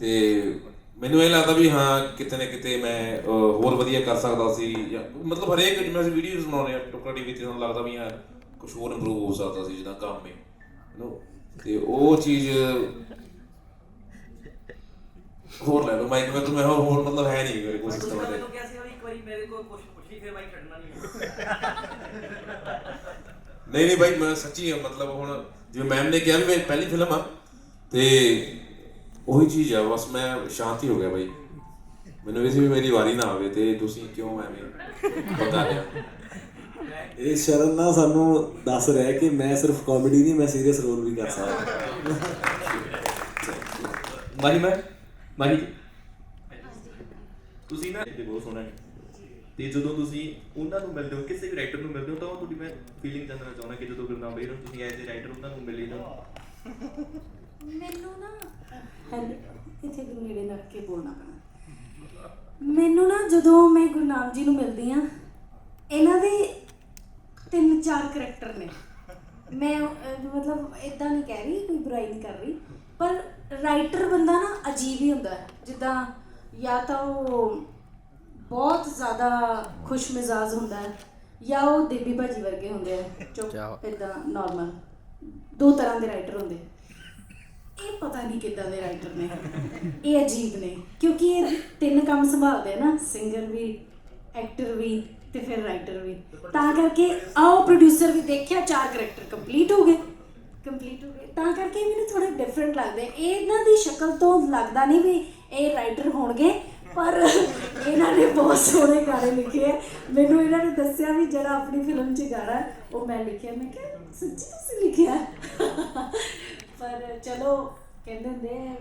[SPEAKER 8] ਤੇ ਮੈਨੂੰ ਇਹ ਲੱਗਦਾ ਵੀ ਹਾਂ, ਕਿਤੇ ਨਾ ਕਿਤੇ ਮੈਂ ਹੋਰ ਵਧੀਆ ਕਰ ਸਕਦਾ ਸੀ ਜਾਂ ਮਤਲਬ ਹਰੇਕ ਜਿਵੇਂ ਅਸੀਂ ਵੀਡੀਓਜ਼ ਬਣਾਉਂਦੇ ਆ ਟੋਕਰਾ ਟੀਵੀ ਤੇ ਸਾਨੂੰ ਲੱਗਦਾ ਵੀ ਹਾਂ ਕੁਝ ਹੋਰ ਇੰਪਰੂਵ ਹੋ ਸਕਦਾ ਸੀ ਜਿੱਦਾਂ ਕੰਮ ਹੈ। ਯੂ ਤੇ ਉਹ ਚੀਜ਼ ਹੋਰ ਲੈ ਲਓ ਮਾਈਕ ਮੈਂ ਮੈਂ ਹੋਰ ਹੋਰ ਮਤਲਬ ਹੈ ਨਹੀਂ ਮੇਰੇ ਕੋਲ ਸਿਸਟਮ ਹੈ
[SPEAKER 5] ਮੈਨੂੰ ਕਿਹਾ ਸੀ ਵੀ ਇੱਕ ਵਾਰੀ ਮੇਰੇ ਕੋਲ ਕੁਝ ਪੁੱਛੀ ਫਿਰ ਬਾਈ ਛੱਡਣਾ ਨਹੀਂ।
[SPEAKER 8] ਨਹੀਂ ਨਹੀਂ ਭਾਈ ਮੈਂ ਸੱਚੀ ਹਾਂ, ਮਤਲਬ ਹੁਣ ਜਿਵੇਂ ਮੈਮ ਨੇ ਕਿਹਾ ਵੀ ਮੇਰੀ ਪਹਿਲੀ ਫਿਲਮ ਆ ਤੇ ਉਹੀ ਚੀਜ਼ ਆ ਬਸ ਮੈਂ ਸ਼ਾਂਤੀ ਹੋ ਗਿਆ ਭਾਈ ਮੈਨੂੰ ਇਹ ਸੀ ਵੀ ਮੇਰੀ ਵਾਰੀ ਨਾ ਆਵੇ ਤੇ ਤੁਸੀਂ ਕਿਉਂ ਐਵੇਂ ਬਤਾ ਲਿਆ
[SPEAKER 2] ਇਹ ਸ਼ਰਨ ਨਾ ਸਾਨੂੰ ਦੱਸ ਰਿਹਾ ਕਿ ਮੈਂ ਸਿਰਫ ਕਾਮੇਡੀ ਨਹੀਂ ਮੈਂ ਸੀਰੀਅਸ ਰੋਲ ਵੀ ਕਰ ਸਕਦਾ।
[SPEAKER 5] ਮਾਹੀ ਮੈਂ ਮਾਹੀ ਤੁਸੀਂ ਨਾ ਇਹ ਬਹੁਤ ਸੋਹਣਾ ਹੈ। ਤੇ ਜਦੋਂ ਤੁਸੀਂ ਉਹਨਾਂ ਨੂੰ ਮਿਲਦੇ ਹੋ ਕਿਸੇ ਵੀ ਰਾਈਟਰ ਨੂੰ ਮਿਲਦੇ ਹੋ ਤਾਂ ਉਹ ਤੁਹਾਡੀ ਮੈਂ ਫੀਲਿੰਗ ਜਾਣਨਾ ਚਾਹੁੰਦਾ ਕਿ ਜਦੋਂ ਗੁਰਨਾਮ ਬਈ ਨੂੰ ਤੁਸੀਂ ਐਜ਼ ਅ ਰਾਈਟਰ ਉਹਨਾਂ ਨੂੰ ਮਿਲੇ ਤਾਂ
[SPEAKER 6] ਮੈਨੂੰ ਨਾ ਹੈਲ- ਇੱਥੇ ਨੇੜੇ ਲੱਗ ਕੇ ਬੋਲਣਾ ਪੈਣਾ। ਮੈਨੂੰ ਨਾ ਜਦੋਂ ਮੈਂ ਗੁਰਨਾਮ ਜੀ ਨੂੰ ਮਿਲਦੀ ਆ ਇਹਨਾਂ ਦੇ ਤਿੰਨ ਚਾਰ ਕਰੈਕਟਰ ਨੇ। ਮੈਂ ਅਹ, ਮਤਲਬ ਇਦਾਂ ਨਹੀਂ ਕਹਿ ਰਹੀ ਕੋਈ ਬੁਰਾਈ ਨਹੀਂ ਕਰ ਰਹੀ। ਪਰ ਰਾਈਟਰ ਬੰਦਾ ਨਾ ਅਜੀਬ ਹੀ ਹੁੰਦਾ ਹੈ। ਜਿੱਦਾਂ ਜਾਂ ਤਾਂ ਉਹ ਬਹੁਤ ਜ਼ਿਆਦਾ ਖੁਸ਼ ਮਿਜ਼ਾਜ ਹੁੰਦਾ ਹੈ ਜਾਂ ਉਹ ਦੇਬੀ ਭਾਜੀ ਵਰਗੇ ਹੁੰਦੇ ਆ ਚੁੱਪ ਇਦਾਂ ਨਾਰਮਲ ਦੋ ਤਰ੍ਹਾਂ ਦੇ ਰਾਈਟਰ ਹੁੰਦੇ। ਇਹ ਪਤਾ ਨਹੀਂ ਕਿੱਦਾਂ ਦੇ ਰਾਈਟਰ ਨੇ। ਇਹ ਅਜੀਬ ਨੇ। ਕਿਉਂਕਿ ਇਹ ਤਿੰਨ ਕੰਮ ਸੰਭਾਲਦੇ ਆ ਨਾ। ਸਿੰਗਰ ਵੀ ਐਕਟਰ ਵੀ ਤੇ ਫਿਰ ਰਾਈਟਰ ਵੀ। ਤਾਂ ਕਰਕੇ ਆਓ ਪ੍ਰੋਡਿਊਸਰ ਵੀ ਦੇਖਿਆ ਚਾਰ ਕਰੈਕਟਰ ਕੰਪਲੀਟ ਹੋ ਗਏ। ਕੰਪਲੀਟ ਹੋ ਗਏ। ਤਾਂ ਕਰਕੇ ਮੈਨੂੰ ਥੋੜੇ ਡਿਫਰੈਂਟ ਲੱਗਦੇ। ਇਹ ਇਹਨਾਂ ਦੀ ਸ਼ਕਲ ਤੋਂ ਲੱਗਦਾ ਨਹੀਂ ਵੀ ਇਹ ਰਾਈਟਰ ਹੋਣਗੇ ਪਰ ਇਹਨਾਂ ਨੇ ਬਹੁਤ ਸੋਹਣੇ ਗਾਣੇ ਲਿਖੇ ਆ। ਮੈਨੂੰ ਇਹਨਾਂ ਨੇ ਦੱਸਿਆ ਵੀ ਜਿਹੜਾ ਆਪਣੀ ਫਿਲਮ 'ਚ ਗਾਣਾ ਉਹ ਮੈਂ ਲਿਖਿਆ। ਮੈਂ ਕਿਹਾ ਸੱਚੀ ਤੁਸੀਂ ਲਿਖਿਆ? ਪਰ ਚਲੋ ਕਹਿੰਦੇ ਹੁੰਦੇ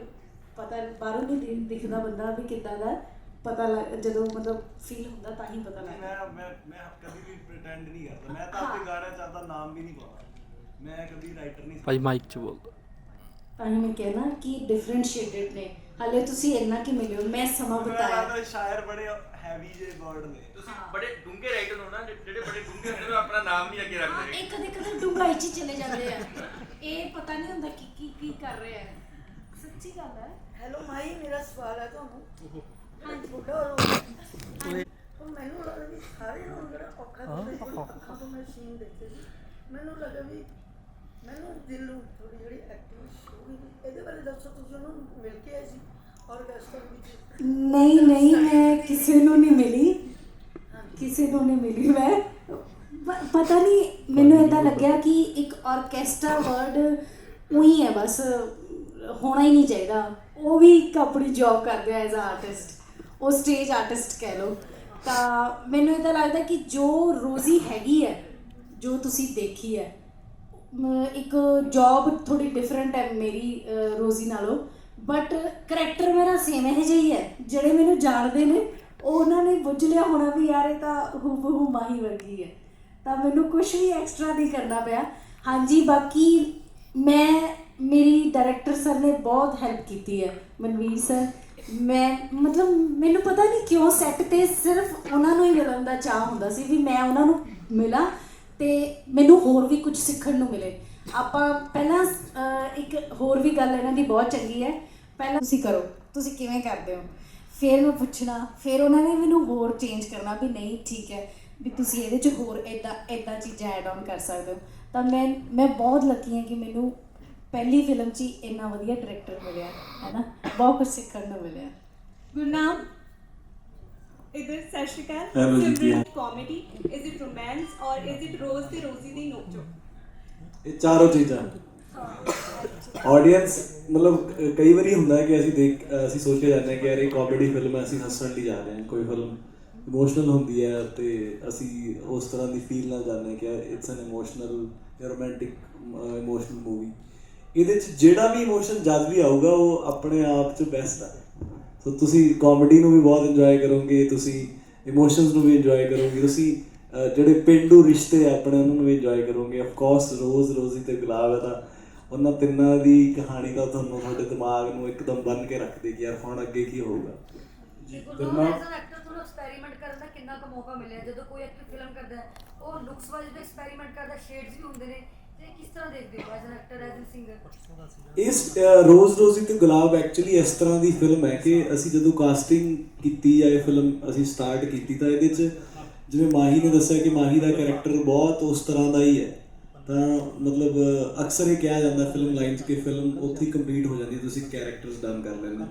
[SPEAKER 6] ਪਤਾ ਬਾਹਰੋਂ ਨਹੀਂ ਦਿਖਦਾ ਬੰਦਾ ਵੀ ਕਿੱਦਾਂ ਦਾ। ਪਤਾ ਲੱਗ ਜਦੋਂ ਮਤਲਬ ਫੀਲ ਹੁੰਦਾ ਤਾਂ ਹੀ ਪਤਾ ਲੱਗਦਾ
[SPEAKER 11] ਮੈਂ ਮੈਂ ਮੈਂ ਕਦੀ ਵੀ ਪ੍ਰਟੈਂਡ ਨਹੀਂ ਕਰਦਾ। ਮੈਂ ਤਾਂ ਆਪਣੇ ਗਾਣੇ ਚ ਆਪਦਾ ਨਾਮ ਵੀ ਨਹੀਂ ਪਾਉਂਦਾ। ਮੈਂ ਕਦੀ ਰਾਈਟਰ ਨਹੀਂ
[SPEAKER 5] ਭਾਈ ਮਾਈਕ 'ਚ ਬੋਲ
[SPEAKER 6] ਤਾਂ ਹੀ ਮੈਂ ਕਹਿਣਾ ਕਿ ਡਿਫਰੈਂਸ਼ੀਏਟਡ ਨੇ। ਹਾਲੇ ਤੁਸੀਂ ਇੰਨਾ ਕਿ ਮਿਲਿਓ ਮੈਂ ਸਮਾਂ
[SPEAKER 11] ਮੈਂ
[SPEAKER 6] ਬਤਾਇਆ।
[SPEAKER 11] ਲੱਗਦਾ ਸ਼ਾਇਰ ਬੜੇ ਹੈਵੀ ਜੇ ਵਰਡ ਨੇ।
[SPEAKER 5] ਤੁਸੀਂ ਬੜੇ ਡੂੰਘੇ ਰਾਈਟਰ ਹੋ ਨਾ ਜਿਹੜੇ ਬੜੇ ਡੂੰਘੇ ਹੁੰਦੇ ਆਪਣਾ ਨਾਮ ਨਹੀਂ ਅੱਗੇ ਰੱਖਦੇ
[SPEAKER 6] ਇਹ ਕਦੇ ਕਦੇ ਡੂੰਘਾਈ ਚ ਹੀ ਚਲੇ ਜਾਂਦੇ ਆ। ਇਹ ਪਤਾ ਨਹੀਂ ਹੁੰਦਾ ਕਿ ਕੀ ਕੀ ਕਰ ਰਹੇ ਆ। ਸੱਚੀ ਗੱਲ ਹੈ।
[SPEAKER 9] ਹੈਲੋ ਮਾਈ ਮੇਰਾ ਸਵਾਲ ਹੈ ਤੁਹਾਨੂੰ। ਮੈਨੂੰ ਲੱਗਦਾ ਵੀ ਸਾਰੇ ਨੂੰ ਜਿਹੜਾ ਔਖਾ ਤੋਂ ਮੈਂ ਸੀਨ ਦੇਖੇ ਸੀ ਮੈਨੂੰ ਲੱਗਾ ਵੀ ਮੈਨੂੰ ਦਿਲ ਨੂੰ ਥੋੜੀ ਜਿਹੜੀ ਐਕਟਿੰਗ ਸ਼ੁਰੂ ਇਹਦੇ ਬਾਰੇ ਦੱਸੋ ਤੁਸੀਂ ਉਹਨੂੰ ਮਿਲ ਕੇ ਆਏ ਸੀ ਆਰਕੈਸਟਰਾ ਵਿੱਚ
[SPEAKER 6] ਨਹੀਂ ਨਹੀਂ, ਮੈਂ ਕਿਸੇ ਨੂੰ ਨਹੀਂ ਮਿਲੀ। ਕਿਸੇ ਨੂੰ ਨਹੀਂ ਮਿਲੀ ਮੈਂ। ਪਤਾ ਨਹੀਂ, ਮੈਨੂੰ ਇਦਾਂ ਲੱਗਿਆ ਕਿ ਇੱਕ ਆਰਕੈਸਟਰਾ ਵਰਡ ਉਹੀ ਹੈ ਬਸ, ਹੋਣਾ ਹੀ ਨਹੀਂ ਚਾਹੀਦਾ। ਉਹ ਵੀ ਇੱਕ ਆਪਣੀ ਜੌਬ ਕਰਦੇ ਆ ਐਜ਼ ਆਰਟਿਸਟ ਉਹ ਸਟੇਜ ਆਰਟਿਸਟ ਕਹਿ ਲਓ। ਤਾਂ ਮੈਨੂੰ ਇਦਾਂ ਲੱਗਦਾ ਕਿ ਜੋ ਰੋਜ਼ੀ ਹੈਗੀ ਹੈ, ਜੋ ਤੁਸੀਂ ਦੇਖੀ ਹੈ ਇੱਕ ਜੌਬ ਥੋੜੀ ਡਿਫਰੈਂਟ ਹੈ ਮੇਰੀ ਰੋਜ਼ੀ ਨਾਲੋਂ। ਬਟ ਕਰੈਕਟਰ ਮੇਰਾ ਸੇਮ ਹੈ ਜਿਹਾ ਹੀ ਹੈ। ਜਿਹੜੇ ਮੈਨੂੰ ਜਾਣਦੇ ਨੇ, ਉਹ ਉਹਨਾਂ ਨੇ ਬੁੱਝ ਲਿਆ ਹੋਣਾ ਵੀ ਯਾਰ ਇਹ ਤਾਂ ਹੂਬਹੂ ਮਾਹੀ ਵਰਗੀ ਹੈ। ਤਾਂ ਮੈਨੂੰ ਕੁਝ ਵੀ ਐਕਸਟਰਾ ਨਹੀਂ ਕਰਨਾ ਪਿਆ। ਹਾਂਜੀ, ਬਾਕੀ ਮੈਂ, ਮੇਰੀ ਡਾਇਰੈਕਟਰ ਸਰ ਨੇ ਬਹੁਤ ਹੈਲਪ ਕੀਤੀ ਹੈ। ਮਨਵੀਰ ਸਰ ਮੈਂ ਮਤਲਬ ਮੈਨੂੰ ਪਤਾ ਨਹੀਂ ਕਿਉਂ ਸੈੱਟ ਤੇ ਸਿਰਫ ਉਹਨਾਂ ਨੂੰ ਹੀ ਮਿਲਣ ਦਾ ਚਾਹ ਹੁੰਦਾ ਸੀ ਵੀ ਮੈਂ ਉਹਨਾਂ ਨੂੰ ਮਿਲਾਂ ਤੇ ਮੈਨੂੰ ਹੋਰ ਵੀ ਕੁਝ ਸਿੱਖਣ ਨੂੰ ਮਿਲੇ। ਆਪਾਂ ਪਹਿਲਾਂ ਅਹ, ਇੱਕ ਹੋਰ ਵੀ ਗੱਲ ਇਹਨਾਂ ਦੀ ਬਹੁਤ ਚੰਗੀ ਹੈ। ਪਹਿਲਾਂ ਤੁਸੀਂ ਕਰੋ ਤੁਸੀਂ ਕਿਵੇਂ ਕਰਦੇ ਹੋ? ਫਿਰ ਮੈਂ ਪੁੱਛਣਾ ਫਿਰ ਉਹਨਾਂ ਨੇ ਮੈਨੂੰ ਹੋਰ ਚੇਂਜ ਕਰਨਾ ਵੀ ਨਹੀਂ ਠੀਕ ਹੈ ਵੀ ਤੁਸੀਂ ਇਹਦੇ 'ਚ ਹੋਰ ਇਦਾਂ ਇਦਾਂ ਚੀਜ਼ਾਂ ਐਡ ਆਨ ਕਰ ਸਕਦੇ ਹੋ। ਤਾਂ ਮੈਂ ਮੈਂ ਬਹੁਤ ਲੱਕੀ ਹਾਂ ਕਿ ਮੈਨੂੰ ਪਹਿਲੀ ਫਿਲਮ 'ਚ ਹੀ ਇੰਨਾ ਵਧੀਆ ਡਾਇਰੈਕਟਰ ਮਿਲਿਆ ਹੈ ਨਾ? ਬਹੁਤ ਕੁਝ ਸਿੱਖਣ ਨੂੰ ਮਿਲਿਆ।
[SPEAKER 12] ਗੁਰਨਾਮ ਇਧਰ ਸਤਿ ਸ਼੍ਰੀ ਅਕਾਲ।
[SPEAKER 2] Hello ਹਾਲ?
[SPEAKER 12] ਕਾਮੇਡੀ ਇਜ਼ ਇਟ ਰੋਮਾਂਸ ਔਰ ਇਜ਼ ਇਟ ਰੋਜ਼ ਤੇ ਰੋਜ਼ੀ ਦੀ ਨੋਕਝੋਕ
[SPEAKER 2] ਇਹ ਚਾਰੋਂ ਚੀਜ਼ਾਂ। ਆਡੀਅנס ਮਤਲਬ ਅਹ, ਕਈ ਵਾਰੀ ਹੁੰਦਾ ਹੈ ਕਿ ਅਸੀਂ ਦੇਖ ਅਹ, ਅਸੀਂ ਸੋਚ ਕੇ ਜਾਂਦੇ ਹਾਂ ਕਿ ਯਾਰ ਇਹ ਕਾਮੇਡੀ ਫਿਲਮ ਹੈ ਅਸੀਂ ਹੱਸਣ ਲਈ ਜਾ ਰਹੇ ਹਾਂ। ਕੋਈ ਫਿਲਮ ਇਮੋਸ਼ਨਲ ਹੁੰਦੀ ਹੈ ਤੇ ਅਸੀਂ ਉਸ ਤਰ੍ਹਾਂ ਦੀ ਫੀਲ ਨਾਲ ਜਾਂਦੇ ਹਾਂ ਕਿ it's an emotional romantic emotional movie ਇਹਦੇ ਚ ਜਿਹੜਾ ਵੀ ਇਮੋਸ਼ਨ ਜਦ ਵੀ ਆਊਗਾ, ਉਹ ਆਪਣੇ ਆਪ ਚ ਬੈਸਟ ਹੈ ਸੋ ਤੁਸੀਂ ਕਾਮੇਡੀ ਨੂੰ ਵੀ ਬਹੁਤ ਇੰਜੋਏ ਕਰੋਗੇ, ਤੁਸੀਂ ਇਮੋਸ਼ਨਸ ਨੂੰ ਵੀ ਇੰਜੋਏ ਕਰੋਗੇ, ਤੁਸੀਂ ਜਿਹੜੇ ਪਿੰਡੂ ਰਿਸ਼ਤੇ ਆ ਆਪਣੇ, ਉਹਨਾਂ ਨੂੰ ਵੀ ਇੰਜੋਏ ਕਰੋਗੇ। ਆਫ ਕੋਰਸ ਰੋਜ਼ ਰੋਜ਼ੀ ਤੇ ਗੁਲਾਬ ਹੈ ਤਾਂ ਉਹਨਾਂ ਤਿੰਨਾਂ ਦੀ ਕਹਾਣੀ ਦਾ ਤੁਹਾਨੂੰ ਤੁਹਾਡੇ ਦਿਮਾਗ ਨੂੰ ਇੱਕਦਮ ਬੰਨ ਕੇ ਰੱਖ ਦੇਗੀ, ਯਾਰ ਹੁਣ ਅੱਗੇ ਕੀ ਹੋਊਗਾ?
[SPEAKER 1] ਜੀ
[SPEAKER 7] ਗੁਰਨਾਮ ਐਜ਼ ਐਨ ਐਕਟਰ ਤੁਹਾਨੂੰ ਐਕਸਪੈਰੀਮੈਂਟ ਕਰਨ ਦਾ ਕਿੰਨਾ ਕੁ ਮੌਕਾ ਮਿਲਿਆ, ਜਦੋਂ ਕੋਈ ਐਕਟਰ ਫਿਲਮ ਕਰਦਾ ਹੈ, ਉਹ ਲੁਕਸ ਵਾਈਜ਼ ਵੀ ਐਕਸਪੈਰੀਮੈਂਟ ਕਰਦਾ ਸ਼ੇਡਸ ਵੀ ਹੁੰਦੇ ਨੇ
[SPEAKER 2] ਇਸ ਅਹ, ਰੋਜ਼ ਰੋਜ਼ੀ ਤੇ ਗੁਲਾਬ ਐਕਚੁਅਲੀ ਇਸ ਤਰ੍ਹਾਂ ਦੀ ਫਿਲਮ ਹੈ ਕਿ ਅਸੀਂ ਜਦੋਂ ਕਾਸਟਿੰਗ ਕੀਤੀ ਜਾਂ ਇਹ ਫਿਲਮ ਅਸੀਂ ਸਟਾਰਟ ਕੀਤੀ ਤਾਂ ਇਹਦੇ 'ਚ ਜਿਵੇਂ ਮਾਹੀ ਨੇ ਦੱਸਿਆ ਕਿ ਮਾਹੀ ਦਾ ਕੈਰੈਕਟਰ ਬਹੁਤ ਉਸ ਤਰ੍ਹਾਂ ਦਾ ਹੀ ਹੈ। ਤਾਂ ਮਤਲਬ ਅਕਸਰ ਇਹ ਕਿਹਾ ਜਾਂਦਾ ਫਿਲਮ ਲਾਈਨ 'ਚ ਕਿ ਫਿਲਮ ਉੱਥੇ ਕੰਪਲੀਟ ਹੋ ਜਾਂਦੀ ਹੈ ਤੁਸੀਂ ਕੈਰੈਕਟਰਸ ਡਨ ਕਰ ਲੈਂਦੇ ਹੋ।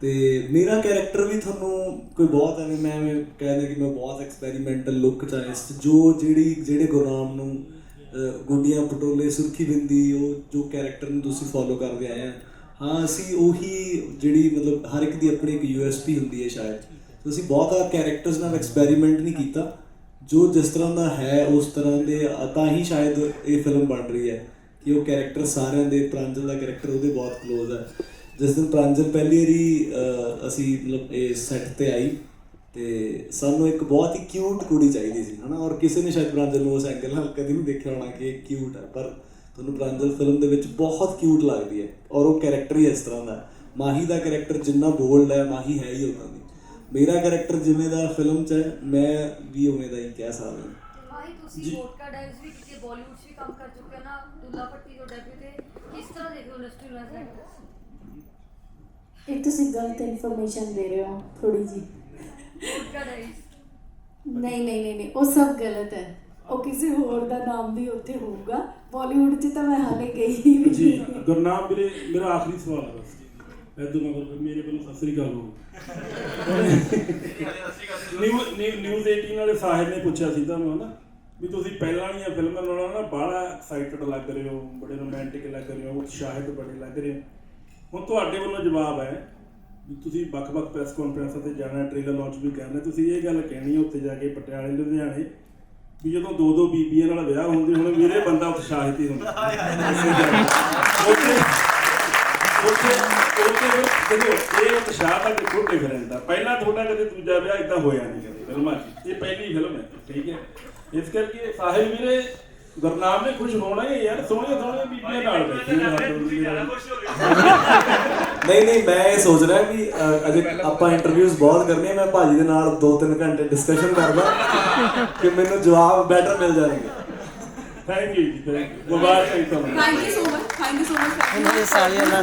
[SPEAKER 2] ਤੇ ਮੇਰਾ ਕੈਰੈਕਟਰ ਵੀ ਤੁਹਾਨੂੰ ਕੋਈ ਬਹੁਤ ਐਵੇਂ ਮੈਂ ਐਵੇਂ ਕਹਿੰਦਾ ਕਿ ਮੈਂ ਬਹੁਤ ਐਕਸਪੈਰੀਮੈਂਟਲ ਲੁੱਕ ਚ ਆਇਆ ਜੋ ਜਿਹੜੀ ਜਿਹੜੇ ਗੁਰਨਾਮ ਨੂੰ ਗੁੱਡੀਆਂ ਪਟੋਲੇ ਸੁਰਖੀ ਬਿੰਦੀ, ਉਹ ਜੋ ਕੈਰੈਕਟਰ ਨੂੰ ਤੁਸੀਂ ਫੋਲੋ ਕਰਦੇ ਆਏ ਆ। ਹਾਂ, ਅਸੀਂ ਉਹੀ ਜਿਹੜੀ ਮਤਲਬ ਹਰ ਇੱਕ ਦੀ ਆਪਣੀ ਇੱਕ ਯੂਐਸਪੀ ਹੁੰਦੀ ਹੈ ਸ਼ਾਇਦ। ਤੁਸੀਂ ਬਹੁਤਾ ਕੈਰੈਕਟਰਸ ਨਾਲ ਐਕਸਪੈਰੀਮੈਂਟ ਨਹੀਂ ਕੀਤਾ। ਜੋ ਜਿਸ ਤਰ੍ਹਾਂ ਦਾ ਹੈ, ਉਸ ਤਰ੍ਹਾਂ ਦੇ ਤਾਂ ਹੀ ਸ਼ਾਇਦ ਇਹ ਫਿਲਮ ਬਣ ਰਹੀ ਹੈ ਕਿ ਉਹ ਕੈਰੈਕਟਰ ਸਾਰਿਆਂ ਦੇ, ਪ੍ਰਾਂਜਲ ਦਾ ਕੈਰੈਕਟਰ ਉਹਦੇ ਬਹੁਤ ক্লোਜ਼ ਹੈ ਜਿਸ ਦਿਨ ਪ੍ਰਾਂਜਲ ਪਹਿਲੀ ਵਾਰੀ ਅਸੀਂ ਮਤਲਬ ਇਹ ਸੈੱਟ ਤੇ ਆਈ ਤੇ ਸਾਨੂੰ ਇੱਕ ਬਹੁਤ ਹੀ ਕਿਊਟ ਕੁੜੀ ਚਾਹੀਦੀ ਸੀ ਹਨਾ? ਔਰ ਕਿਸੇ ਨੇ ਸ਼ਾਇਦ ਪ੍ਰਾਂਜਲ ਨੂੰ ਉਸ ਐਂਗਲ ਨਾਲ ਕਦੀ ਨਹੀਂ ਦੇਖਿਆ ਹੋਣਾ ਕਿ ਇਹ ਕਿਊਟ ਹੈ ਪਰ ਤੁਹਾਨੂੰ ਪ੍ਰਾਂਜਲ ਫਿਲਮ ਦੇ ਵਿੱਚ ਬਹੁਤ ਕਿਊਟ ਲੱਗਦੀ ਹੈ ਔਰ ਉਹ ਕੈਰੈਕਟਰ ਹੀ ਇਸ ਤਰ੍ਹਾਂ ਦਾ ਹੈ। ਮਾਹੀ ਦਾ ਕੈਰੈਕਟਰ ਜਿੰਨਾ ਬੋਲਡ ਹੈ ਮਾਹੀ ਹੈ ਹੀ ਉਹਨਾਂ ਦੀ। ਮੇਰਾ ਕੈਰੈਕਟਰ ਜਿਵੇਂ ਦਾ ਫਿਲਮ 'ਚ ਹੈ ਮੈਂ ਵੀ ਉਵੇਂ ਦਾ ਹੀ ਕਹਿ ਸਕਦਾ। ਹਾਂ
[SPEAKER 7] ਮਾਹੀ ਤੁਸੀਂ। ਵੋਟਕਾ ਡਾਈਵਸ ਵੀ ਕੀਤੇ ਬਾਲੀਵੁੱਡ 'ਚ ਵੀ ਕੰਮ ਕਰ ਚੁੱਕੇ ਹੋ ਨਾ ਦੁੱਲਾ ਭੱਟੀ ਤੋਂ ਡੈਬਿਊ ਤੇ ਕਿਸ ਤਰ੍ਹਾਂ ਦੇਖਦੇ ਹੋ ਇੰਡਸਟਰੀ ਐਕਟਰ
[SPEAKER 6] ਇਹ ਤੁਸੀਂ ਗਲਤ ਇਨਫੋਰਮੇਸ਼ਨ ਦੇ ਰਹੇ ਹੋ ਥੋੜੀ ਜੀ
[SPEAKER 7] ਵੋਟਕਾ ਡਾਈਵਸ
[SPEAKER 6] ਨਹੀਂ ਨਹੀਂ ਨਹੀਂ ਨਹੀਂ, ਉਹ ਸਭ ਗਲਤ ਹੈ। ਉਹ ਕਿਸੇ ਹੋਰ ਦਾ ਨਾਮ ਵੀ ਉੱਥੇ ਹੋਊਗਾ। ਬਾਲੀਵੁੱਡ 'ਚ ਤਾਂ ਮੈਂ ਹਾਲੇ ਗਈ ਹੀ ਨਹੀਂ।
[SPEAKER 1] ਜੀ ਗੁਰਨਾਮ ਵੀਰੇ, ਮੇਰਾ ਆਖਰੀ ਸਵਾਲ ਹੈ ਬਸ। ਐਦੋਂ ਮਗਰ ਮੇਰੇ ਵੱਲੋਂ ਸਤਿ ਸ੍ਰੀ ਅਕਾਲ ਹੋ ਨਿਊਜ਼ 18 ਵਾਲੇ ਸਾਹਿਬ ਨੇ ਪੁੱਛਿਆ ਸੀ ਤੁਹਾਨੂੰ, ਹਨਾ? ਵੀ ਤੁਸੀਂ ਪਹਿਲਾਂ ਵਾਲੀਆਂ ਫਿਲਮਾਂ ਨਾਲੋਂ ਨਾ ਬਾਹਲਾ ਐਕਸਾਈਟਡ ਲੱਗ ਰਹੇ ਹੋ, ਬੜੇ ਰੋਮਾਂਟਿਕ ਲੱਗ ਰਹੇ ਹੋ, ਉਤਸ਼ਾਹਿਤ ਬੜੇ ਲੱਗ ਰਹੇ ਹੋ। ਹੁਣ ਤੁਹਾਡੇ ਵੱਲੋਂ ਜਵਾਬ ਹੈ ਤੁਸੀਂ ਵੱਖ-ਵੱਖ ਪ੍ਰੈਸ ਕਾਨਫਰੰਸਾਂ ਤੇ ਜਾਣਾ ਟ੍ਰੇਲਰ ਲਾਂਚ ਵੀ ਕਰਨਾ ਤੁਸੀਂ ਇਹ ਗੱਲ ਕਹਿਣੀ ਹੈ ਉੱਥੇ ਜਾ ਕੇ ਪਟਿਆਲੇ ਲੁਧਿਆਣੇ ਵੀ ਜਦੋਂ ਦੋ ਦੋ ਬੀਬੀਆਂ ਨਾਲ ਵਿਆਹ ਹੁੰਦੇ ਹੁਣ ਮੇਰੇ ਬੰਦਾ ਉਤਸ਼ਾਹਿਤ ਹੀ ਹੁੰਦਾ। ਉੱਥੇ ਉੱਥੇ ਉੱਥੇ ਫਿਰ ਦੇਖੋ ਇਹ ਉਤਸ਼ਾਹ ਤਾਂ ਕਿ ਛੋਟੇ ਫਿਰਨ ਦਾ। ਪਹਿਲਾਂ ਤੁਹਾਡਾ ਕਦੇ ਦੂਜਾ ਵਿਆਹ ਇਦਾਂ ਹੋਇਆ ਨਹੀਂ ਕਦੇ ਫਿਲਮਾਂ 'ਚ। ਇਹ ਪਹਿਲੀ ਫਿਲਮ ਹੈ ਠੀਕ ਹੈ? ਇਸ ਕਰਕੇ ਸਾਹਿਲ ਵੀਰੇ ਗੁਰਨਾਮ ਨੇ ਖੁਸ਼ ਹੋਣਾ ਹੀ ਹੈ ਯਾਰ ਸੋਹਣੀਆਂ ਸੋਹਣੀਆਂ ਬੀਬੀਆਂ ਨਾਲ ਬੈਠੀ
[SPEAKER 2] ਨਹੀਂ ਨਹੀਂ ਮੈਂ ਇਹ ਸੋਚ ਰਿਹਾ ਵੀ ਅ, ਅਜੇ ਆਪਾਂ ਇੰਟਰਵਿਊਜ਼ ਬਹੁਤ ਕਰਨੀਆਂ ਮੈਂ ਭਾਜੀ ਦੇ ਨਾਲ 2-3 ਘੰਟੇ ਡਿਸਕਸ਼ਨ ਕਰਦਾ ਕਿ ਮੈਨੂੰ ਜਵਾਬ ਬੈਟਰ ਮਿਲ ਜਾਣਗੇ।
[SPEAKER 1] ਥੈਂਕ ਯੂ ਜੀ ਥੈਂਕ ਯੂ ਮੁਬਾਰਕ ਹੈ ਤੁਹਾਨੂੰ
[SPEAKER 12] thank you so much thank you so much
[SPEAKER 13] ਇਹਨਾਂ ਦੇ ਸਾਲੀਆਂ ਨਾਲ